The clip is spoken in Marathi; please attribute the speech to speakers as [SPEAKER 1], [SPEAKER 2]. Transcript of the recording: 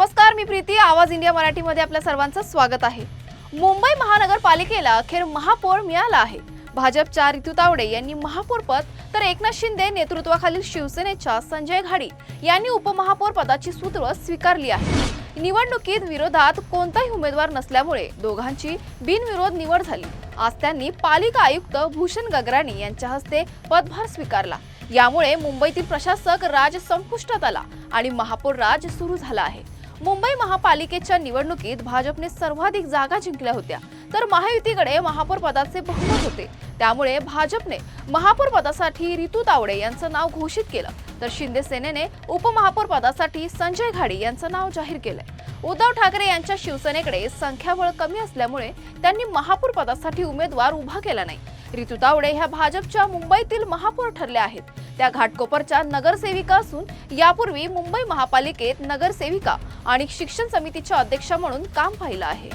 [SPEAKER 1] नमस्कार मी प्रीती. आवाज इंडिया मराठीमध्ये आपल्या सर्वांचं स्वागत आहे. मुंबई महानगरपालिकेला अखेर महापौर मिळाला आहे. भाजपच्या रितू तावडे यांनी महापौर पद तर एकनाथ शिंदे नेतृत्वाखालील शिवसेनेच्या संजय घाडी यांनी उपमहापौर पदाची सूत्र स्वीकारली आहे. निवडणुकीत विरोधात कोणताही उमेदवार नसल्यामुळे दोघांची बिनविरोध निवड झाली. आज त्यांनी पालिका आयुक्त भूषण गगराणी यांच्या हस्ते पदभार स्वीकारला. यामुळे मुंबईतील प्रशासक राज संपुष्टात आला आणि महापौर राज सुरू झाला आहे. मुंबई महापालिकेच्या निवडणुकीत भाजपने सर्वाधिक जागा जिंकल्या होत्या. तर महायुतीकडे महापौर पदाचे बहुमत होते. त्यामुळे भाजपने महापौर पदासाठी रितू तावडे यांचं नाव घोषित केलं. तर शिंदे सेनेने उपमहापौर पदासाठी संजय घाडी यांचं नाव जाहीर केलंय. उद्धव ठाकरे यांच्या शिवसेनेकडे संख्याबळ कमी असल्यामुळे त्यांनी महापौर पदासाठी उमेदवार उभा केला नाही. रितू तावडे ह्या भाजपच्या मुंबईतील महापौर ठरल्या आहेत. त्या घाटकोपरच्या नगरसेविका असून यापूर्वी मुंबई महापालिकेत नगरसेविका आणि शिक्षण समितीच्या अध्यक्षा म्हणून काम पाहिलं आहे.